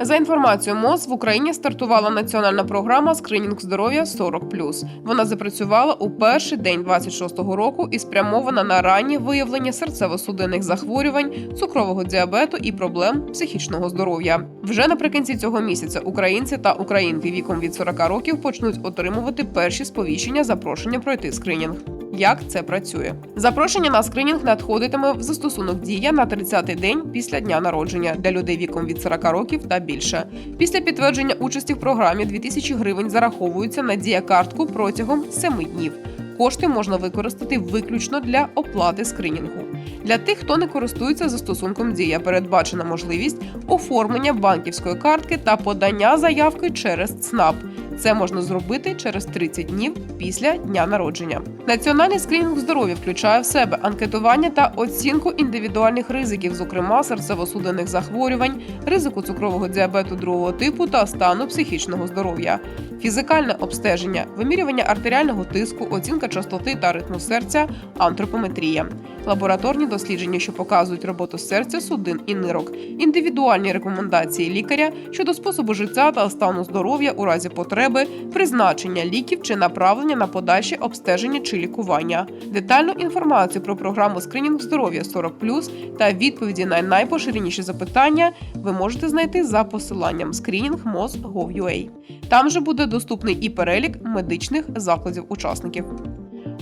За інформацією МОЗ в Україні стартувала національна програма скринінг здоров'я 40+. Вона запрацювала у перший день 26-го року і спрямована на раннє виявлення серцево-судинних захворювань, цукрового діабету і проблем психічного здоров'я. Вже наприкінці цього місяця українці та українки віком від 40 років почнуть отримувати перші сповіщення запрошення пройти скринінг. Як це працює? Запрошення на скринінг надходитиме в застосунок Дія на 30-й день після дня народження для людей віком від 40 років та більше. Після підтвердження участі в програмі 2000 гривень зараховуються на дія картку протягом 7 днів. Кошти можна використати виключно для оплати скринінгу. Для тих, хто не користується застосунком Дія, передбачена можливість оформлення банківської картки та подання заявки через ЦНАП. Це можна зробити через 30 днів після дня народження. Національний скринінг здоров'я включає в себе анкетування та оцінку індивідуальних ризиків, зокрема серцево-судинних захворювань, ризику цукрового діабету другого типу та стану психічного здоров'я, фізикальне обстеження, вимірювання артеріального тиску, оцінка частоти та ритму серця, антропометрія, лабораторні дослідження, що показують роботу серця, судин і нирок, індивідуальні рекомендації лікаря щодо способу життя та стану здоров'я у разі потреби, призначення ліків чи направлення на подальше обстеження чи лікування, детальну інформацію про програму скринінг здоров'я 40+, та відповіді на найпоширеніші запитання ви можете знайти за посиланням screening.moz.gov.ua. Там же буде доступний і перелік медичних закладів учасників.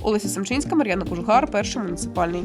Олеся Семчинська, Мар'яна Кужгар, перший муніципальний.